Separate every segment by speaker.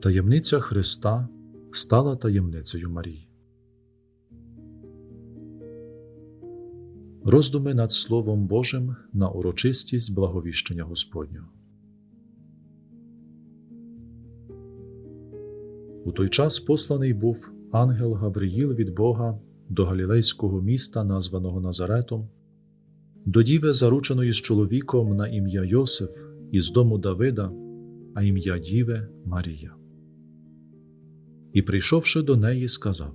Speaker 1: Таємниця Христа стала таємницею Марії. Роздуми над Словом Божим на урочистість благовіщення Господнього. У той час посланий був ангел Гавриїл від Бога до галілейського міста, названого Назаретом, до діви, зарученої з чоловіком на ім'я Йосиф із дому Давида, а ім'я Діви Марія. І, прийшовши до неї, сказав: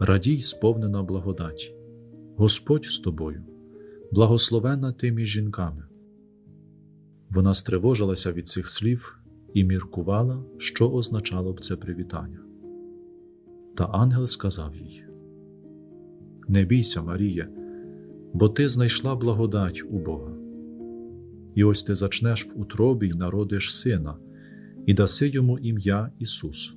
Speaker 1: Радій, сповнена благодаті, Господь з тобою, благословена ти між жінками. Вона стривожилася від цих слів і міркувала, що означало б це привітання. Та ангел сказав їй: Не бійся, Марія, бо ти знайшла благодать у Бога. І ось ти зачнеш в утробі й народиш сина, і даси йому ім'я Ісус.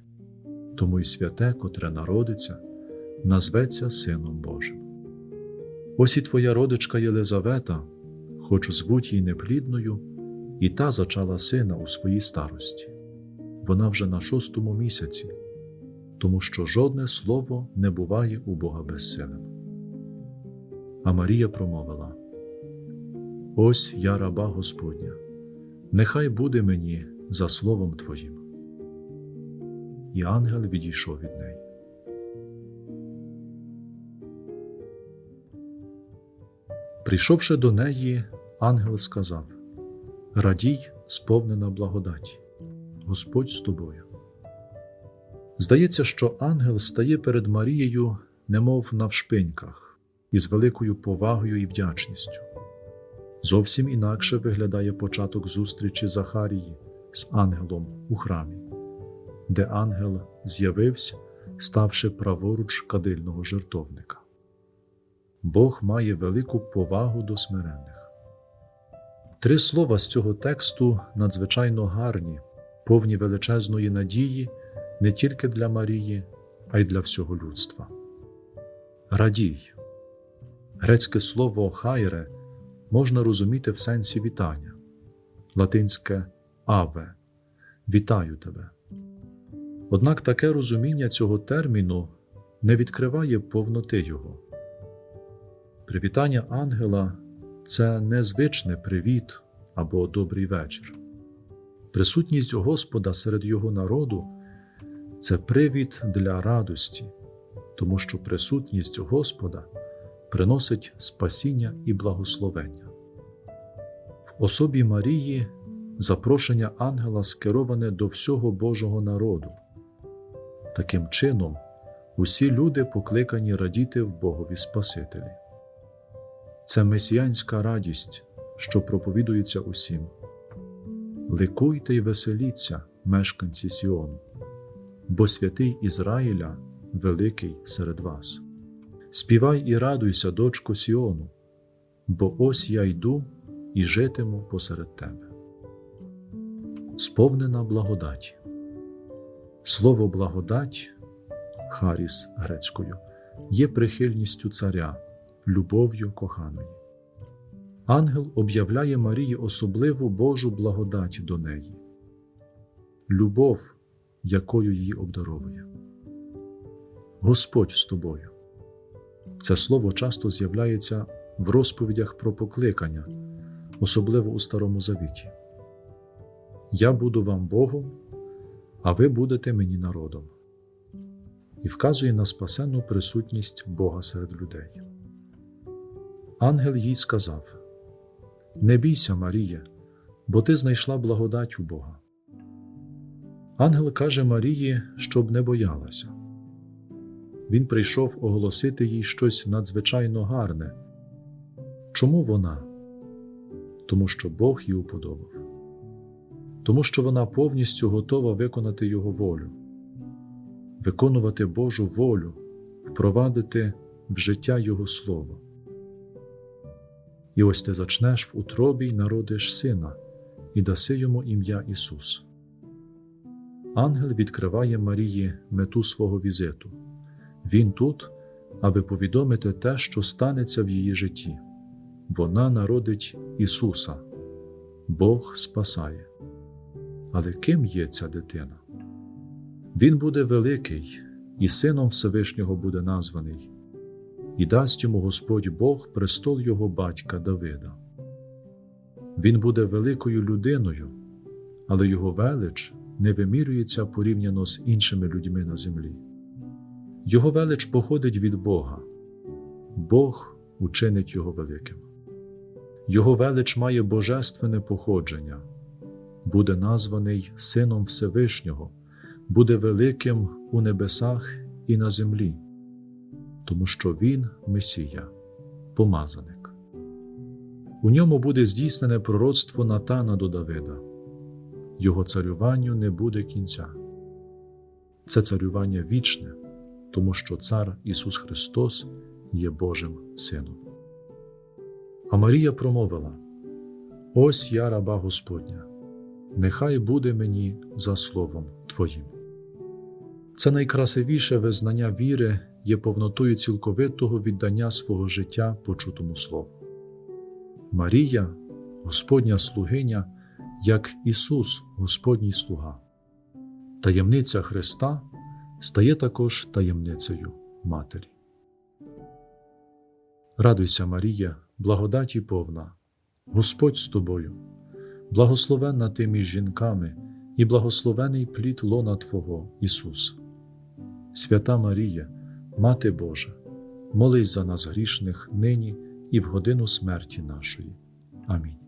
Speaker 1: тому й святе, котре народиться, назветься Сином Божим. Ось і твоя родичка Єлизавета, хоч звуть її неплідною, і та зачала сина у своїй старості. Вона вже на шостому місяці, тому що жодне слово не буває у Бога безсилим. А Марія промовила: Ось я раба Господня, нехай буде мені за словом Твоїм і ангел відійшов від неї. Прийшовши до неї, ангел сказав: Радій, сповнена благодаті, Господь з тобою. Здається, що ангел стає перед Марією, немов навшпиньках, із великою повагою і вдячністю. Зовсім інакше виглядає початок зустрічі Захарії з ангелом у храмі де ангел з'явився, ставши праворуч кадильного жертовника. Бог має велику повагу до смиренних. Три слова з цього тексту надзвичайно гарні, повні величезної надії не тільки для Марії, а й для всього людства. Радій. Грецьке слово хайре можна розуміти в сенсі вітання, латинське аве вітаю тебе. Однак таке розуміння цього терміну не відкриває повноти його. Привітання ангела це незвичне привіт або добрий вечір. Присутність Господа серед Його народу це привід для радості, тому що присутність Господа приносить спасіння і благословення. В особі Марії запрошення ангела скероване до всього Божого народу. Таким чином, усі люди покликані радіти в Богові Спасителі. Це месіянська радість, що проповідується усім. Ликуйте й веселіться, мешканці Сіону, бо святий Ізраїля великий серед вас. Співай і радуйся, дочко Сіону, бо ось я йду і житиму посеред тебе. Сповнена благодаті. Слово благодать, Харіс грецькою, є прихильністю царя, любов'ю коханої. Ангел об'являє Марії особливу Божу благодать до неї, любов, якою її обдаровує. Господь з тобою. Це слово часто з'являється в розповідях про покликання, особливо у Старому Завіті. Я буду вам Богом а ви будете мені народом, і вказує на спасенну присутність Бога серед людей. Ангел їй сказав: Не бійся, Марія, бо ти знайшла благодать у Бога. Ангел каже Марії, щоб не боялася. Він прийшов оголосити їй щось надзвичайно гарне. Чому вона? Тому що Бог її уподобав. Тому що вона повністю готова виконати Його волю, виконувати Божу волю, впровадити в життя Його Слово. І ось ти зачнеш в утробі й народиш сина, і даси йому ім'я Ісус. Ангел відкриває Марії мету свого візиту. Він тут, аби повідомити те, що станеться в її житті. Вона народить Ісуса, Бог спасає. Але ким є ця дитина? Він буде великий, і сином Всевишнього буде названий, і дасть йому Господь Бог престол його батька Давида. Він буде великою людиною, але його велич не вимірюється порівняно з іншими людьми на землі. Його велич походить від Бога, Бог учинить його великим. Його велич має божественне походження, буде названий Сином Всевишнього, буде великим у небесах і на землі, тому що Він Месія, помазаник. У ньому буде здійснене пророцтво Натана до Давида, його царюванню не буде кінця. Це царювання вічне, тому що Цар Ісус Христос є Божим Сином. А Марія промовила: Ось я раба Господня, нехай буде мені за словом Твоїм. Це найкрасивіше визнання віри є повнотою цілковитого віддання свого життя почутому слову. Марія, Господня слугиня, як Ісус, Господній слуга. Таємниця Христа стає також таємницею Матері. Радуйся, Марія, благодаті повна, Господь з тобою, благословенна ти між жінками і благословений плід лона Твого, Ісус. Свята Марія, Мати Божа, молись за нас грішних нині і в годину смерті нашої. Амінь.